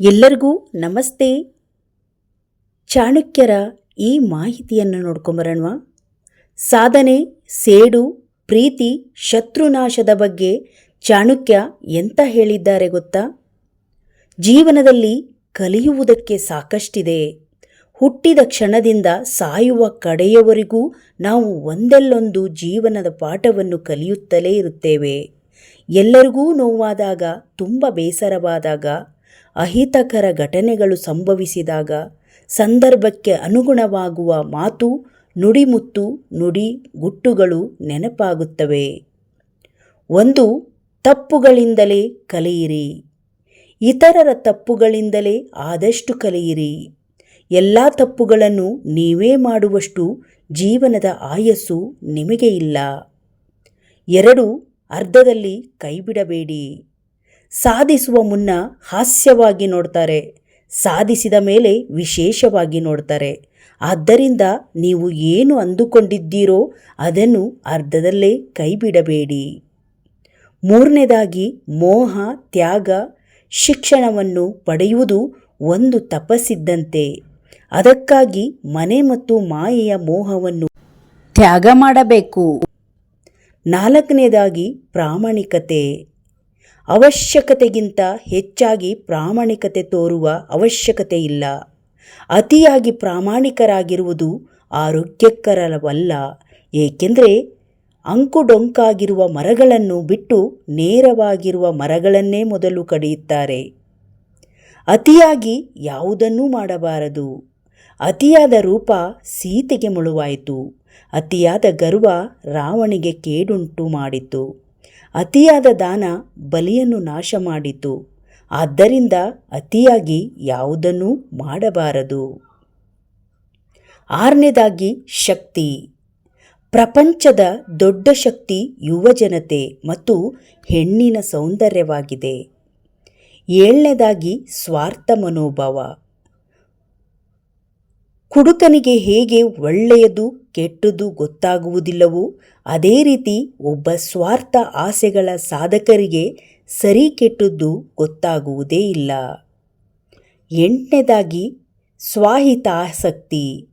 ಎಲ್ಲರಿಗೂ ನಮಸ್ತೆ. ಚಾಣಕ್ಯರ ಈ ಮಾಹಿತಿಯನ್ನು ನೋಡ್ಕೊಂಬರೋಣ ಸಾಧನೆ, ಸೇಡು, ಪ್ರೀತಿ, ಶತ್ರುನಾಶದ ಬಗ್ಗೆ ಚಾಣಕ್ಯ ಎಂತ ಹೇಳಿದ್ದಾರೆ ಗೊತ್ತಾ? ಜೀವನದಲ್ಲಿ ಕಲಿಯುವುದಕ್ಕೆ ಸಾಕಷ್ಟಿದೆ. ಹುಟ್ಟಿದ ಕ್ಷಣದಿಂದ ಸಾಯುವ ಕಡೆಯವರೆಗೂ ನಾವು ಒಂದಲ್ಲೊಂದು ಜೀವನದ ಪಾಠವನ್ನು ಕಲಿಯುತ್ತಲೇ ಇರುತ್ತೇವೆ. ಎಲ್ಲರಿಗೂ ನೋವಾದಾಗ, ತುಂಬ ಬೇಸರವಾದಾಗ ಅಹಿತಕರ ಘಟನೆಗಳು ಸಂಭವಿಸಿದಾಗ ಸಂದರ್ಭಕ್ಕೆ ಅನುಗುಣವಾಗುವ ಮಾತು, ನುಡಿಮುತ್ತು, ನುಡಿ ಗುಟ್ಟುಗಳು ನೆನಪಾಗುತ್ತವೆ. ಒಂದು, ತಪ್ಪುಗಳಿಂದಲೇ ಕಲಿಯಿರಿ. ಇತರರ ತಪ್ಪುಗಳಿಂದಲೇ ಆದಷ್ಟು ಕಲಿಯಿರಿ. ಎಲ್ಲ ತಪ್ಪುಗಳನ್ನು ನೀವೇ ಮಾಡುವಷ್ಟು ಜೀವನದ ಆಯಸ್ಸು ನಿಮಗೆ ಇಲ್ಲ. ಎರಡು, ಅರ್ಧದಲ್ಲಿ ಕೈಬಿಡಬೇಡಿ. ಸಾಧಿಸುವ ಮುನ್ನ ಹಾಸ್ಯವಾಗಿ ನೋಡ್ತಾರೆ, ಸಾಧಿಸಿದ ಮೇಲೆ ವಿಶೇಷವಾಗಿ ನೋಡ್ತಾರೆ. ಆದ್ದರಿಂದ ನೀವು ಏನು ಅಂದುಕೊಂಡಿದ್ದೀರೋ ಅದನ್ನು ಅರ್ಧದಲ್ಲೇ ಕೈಬಿಡಬೇಡಿ. ಮೂರನೇದಾಗಿ, ಮೋಹ, ತ್ಯಾಗ, ಶಿಕ್ಷಣವನ್ನು ಪಡೆಯುವುದು ಒಂದು ತಪಸ್ಸಿದ್ದಂತೆ. ಅದಕ್ಕಾಗಿ ಮನೆ ಮತ್ತು ಮಾಯೆಯ ಮೋಹವನ್ನು ತ್ಯಾಗ ಮಾಡಬೇಕು. ನಾಲ್ಕನೇದಾಗಿ ಪ್ರಾಮಾಣಿಕತೆ. ಅವಶ್ಯಕತೆಗಿಂತ ಹೆಚ್ಚಾಗಿ ಪ್ರಾಮಾಣಿಕತೆ ತೋರುವ ಅವಶ್ಯಕತೆ ಇಲ್ಲ ಅತಿಯಾಗಿ ಪ್ರಾಮಾಣಿಕರಾಗಿರುವುದು ಆರೋಗ್ಯಕರವಲ್ಲ. ಏಕೆಂದರೆ ಅಂಕುಡೊಂಕಾಗಿರುವ ಮರಗಳನ್ನು ಬಿಟ್ಟು ನೇರವಾಗಿರುವ ಮರಗಳನ್ನೇ ಮೊದಲು ಕಡಿಯುತ್ತಾರೆ. ಅತಿಯಾಗಿ ಯಾವುದನ್ನೂ ಮಾಡಬಾರದು. ಅತಿಯಾದ ರೂಪ ಸೀತೆಗೆ ಮುಳುವಾಯಿತು. ಅತಿಯಾದ ಗರ್ವ ರಾವಣಿಗೆ ಕೇಡುಂಟು ಮಾಡಿತು. ಅತಿಯಾದ ದಾನ ಬಲಿಯನ್ನು ನಾಶ ಮಾಡಿತು ಆದ್ದರಿಂದ ಅತಿಯಾಗಿ ಯಾವುದನ್ನೂ ಮಾಡಬಾರದು. ಆರನೇದಾಗಿ ಶಕ್ತಿ. ಪ್ರಪಂಚದ ದೊಡ್ಡ ಶಕ್ತಿ ಯುವಜನತೆ ಮತ್ತು ಹೆಣ್ಣಿನ ಸೌಂದರ್ಯವಾಗಿದೆ. ಏಳನೇದಾಗಿ ಸ್ವಾರ್ಥ ಮನೋಭಾವ. ಕುಡುಕನಿಗೆ ಹೇಗೆ ಒಳ್ಳೆಯದು ಕೆಟ್ಟದು ಗೊತ್ತಾಗುವುದಿಲ್ಲವೋ, ಅದೇ ರೀತಿ ಒಬ್ಬ ಸ್ವಾರ್ಥ ಆಸೆಗಳ ಸಾಧಕರಿಗೆ ಸರಿ ಕೆಟ್ಟದ್ದು ಗೊತ್ತಾಗುವುದೇ ಇಲ್ಲ. ಎಂಟನೇದಾಗಿ, ಸ್ವಾಹಿತಾಸಕ್ತಿ.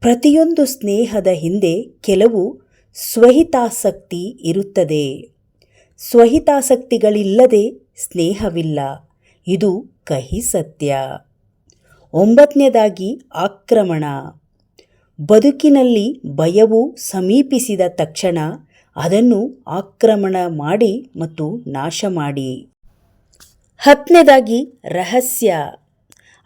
ಪ್ರತಿಯೊಂದು ಸ್ನೇಹದ ಹಿಂದೆ ಕೆಲವು ಸ್ವಹಿತಾಸಕ್ತಿ ಇರುತ್ತದೆ. ಸ್ವಹಿತಾಸಕ್ತಿಗಳಿಲ್ಲದೆ ಸ್ನೇಹವಿಲ್ಲ. ಇದು ಕಹಿ ಸತ್ಯ. ಒಂಬತ್ತನೇದಾಗಿ ಆಕ್ರಮಣ. ಬದುಕಿನಲ್ಲಿ ಭಯವು ಸಮೀಪಿಸಿದ ತಕ್ಷಣ ಅದನ್ನು ಆಕ್ರಮಣ ಮಾಡಿ ಮತ್ತು ನಾಶ ಮಾಡಿ. ಹತ್ತನೇದಾಗಿ ರಹಸ್ಯ.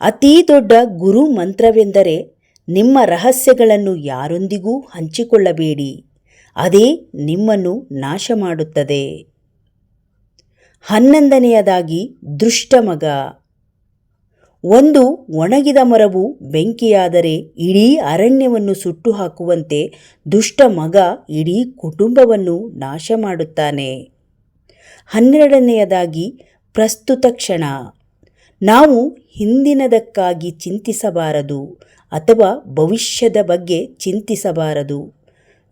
ಅತೀ ದೊಡ್ಡ ಗುರು ಮಂತ್ರವೆಂದರೆ ನಿಮ್ಮ ರಹಸ್ಯಗಳನ್ನು ಯಾರೊಂದಿಗೂ ಹಂಚಿಕೊಳ್ಳಬೇಡಿ. ಅದೇ ನಿಮ್ಮನ್ನು ನಾಶ ಮಾಡುತ್ತದೆ. ಹನ್ನೊಂದನೆಯದಾಗಿ ದುಷ್ಟಮಗ. ಒಂದು ಒಣಗಿದ ಮರವು ಬೆಂಕಿಯಾದರೆ ಇಡೀ ಅರಣ್ಯವನ್ನು ಸುಟ್ಟು ಹಾಕುವಂತೆ ದುಷ್ಟ ಮಗ ಇಡೀ ಕುಟುಂಬವನ್ನು ನಾಶ ಮಾಡುತ್ತಾನೆ ಹನ್ನೆರಡನೆಯದಾಗಿ ಪ್ರಸ್ತುತ ಕ್ಷಣ. ನಾವು ಹಿಂದಿನದಕ್ಕಾಗಿ ಚಿಂತಿಸಬಾರದು ಅಥವಾ ಭವಿಷ್ಯದ ಬಗ್ಗೆ ಚಿಂತಿಸಬಾರದು.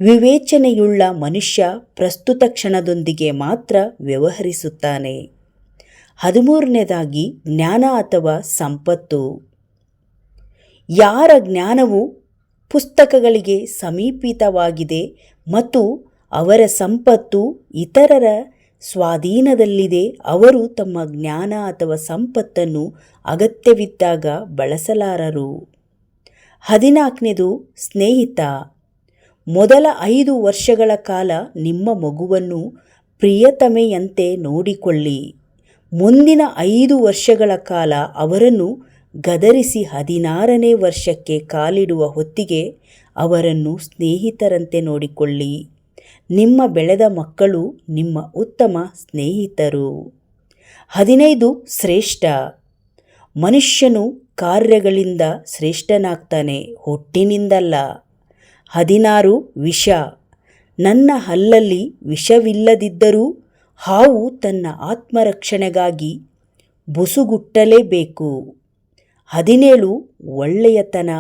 ವಿವೇಚನೆಯುಳ್ಳ ಮನುಷ್ಯ ಪ್ರಸ್ತುತ ಕ್ಷಣದೊಂದಿಗೆ ಮಾತ್ರ ವ್ಯವಹರಿಸುತ್ತಾನೆ. ಹದಿಮೂರನೇದಾಗಿ ಜ್ಞಾನ ಅಥವಾ ಸಂಪತ್ತು. ಯಾರ ಜ್ಞಾನವು ಪುಸ್ತಕಗಳಿಗೆ ಸಮೀಪಿತವಾಗಿದೆ ಮತ್ತು ಅವರ ಸಂಪತ್ತು ಇತರರ ಸ್ವಾಧೀನದಲ್ಲಿದೆ, ಅವರು ತಮ್ಮ ಜ್ಞಾನ ಅಥವಾ ಸಂಪತ್ತನ್ನು ಅಗತ್ಯವಿದ್ದಾಗ ಬಳಸಲಾರರು. ಹದಿನಾಲ್ಕನೇದು ಸ್ನೇಹಿತ. ಮೊದಲ ಐದು ವರ್ಷಗಳ ಕಾಲ ನಿಮ್ಮ ಮಗುವನ್ನು ಪ್ರಿಯತಮೆಯಂತೆ ನೋಡಿಕೊಳ್ಳಿ. ಮುಂದಿನ ಐದು ವರ್ಷಗಳ ಕಾಲ ಅವರನ್ನು ಗದರಿಸಿ ಹದಿನಾರನೇ ವರ್ಷಕ್ಕೆ ಕಾಲಿಡುವ ಹೊತ್ತಿಗೆ ಅವರನ್ನು ಸ್ನೇಹಿತರಂತೆ ನೋಡಿಕೊಳ್ಳಿ. ನಿಮ್ಮ ಬೆಳೆದ ಮಕ್ಕಳು ನಿಮ್ಮ ಉತ್ತಮ ಸ್ನೇಹಿತರು. ಹದಿನೈದು ಶ್ರೇಷ್ಠ. ಮನುಷ್ಯನು ಕಾರ್ಯಗಳಿಂದ ಶ್ರೇಷ್ಠನಾಗ್ತಾನೆ, ಹೊಟ್ಟಿನಿಂದಲ್ಲ. ಹದಿನಾರು ವಿಷ. ನನ್ನ ಹಲ್ಲಲ್ಲಿ ವಿಷವಿಲ್ಲದಿದ್ದರೂ ಹಾವು ತನ್ನ ಆತ್ಮರಕ್ಷಣೆಗಾಗಿ ಬುಸುಗುಟ್ಟಲೇಬೇಕು. ಹದಿನೇಳು, ಒಳ್ಳೆಯತನ.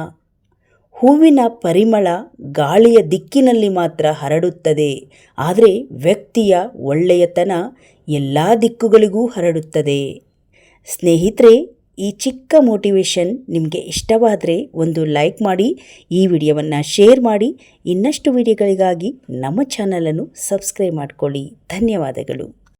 ಹೂವಿನ ಪರಿಮಳ ಗಾಳಿಯ ದಿಕ್ಕಿನಲ್ಲಿ ಮಾತ್ರ ಹರಡುತ್ತದೆ, ಆದರೆ ವ್ಯಕ್ತಿಯ ಒಳ್ಳೆಯತನ ಎಲ್ಲ ದಿಕ್ಕುಗಳಿಗೂ ಹರಡುತ್ತದೆ. ಸ್ನೇಹಿತರೆ ಈ ಚಿಕ್ಕ ಮೋಟಿವೇಶನ್ ನಿಮಗೆ ಇಷ್ಟವಾದರೆ ಒಂದು ಲೈಕ್ ಮಾಡಿ, ಈ ವಿಡಿಯೋವನ್ನು ಶೇರ್ ಮಾಡಿ, ಇನ್ನಷ್ಟು ವಿಡಿಯೋಗಳಿಗಾಗಿ ನಮ್ಮ ಚಾನಲನ್ನು ಸಬ್ಸ್ಕ್ರೈಬ್ ಮಾಡಿಕೊಳ್ಳಿ. ಧನ್ಯವಾದಗಳು.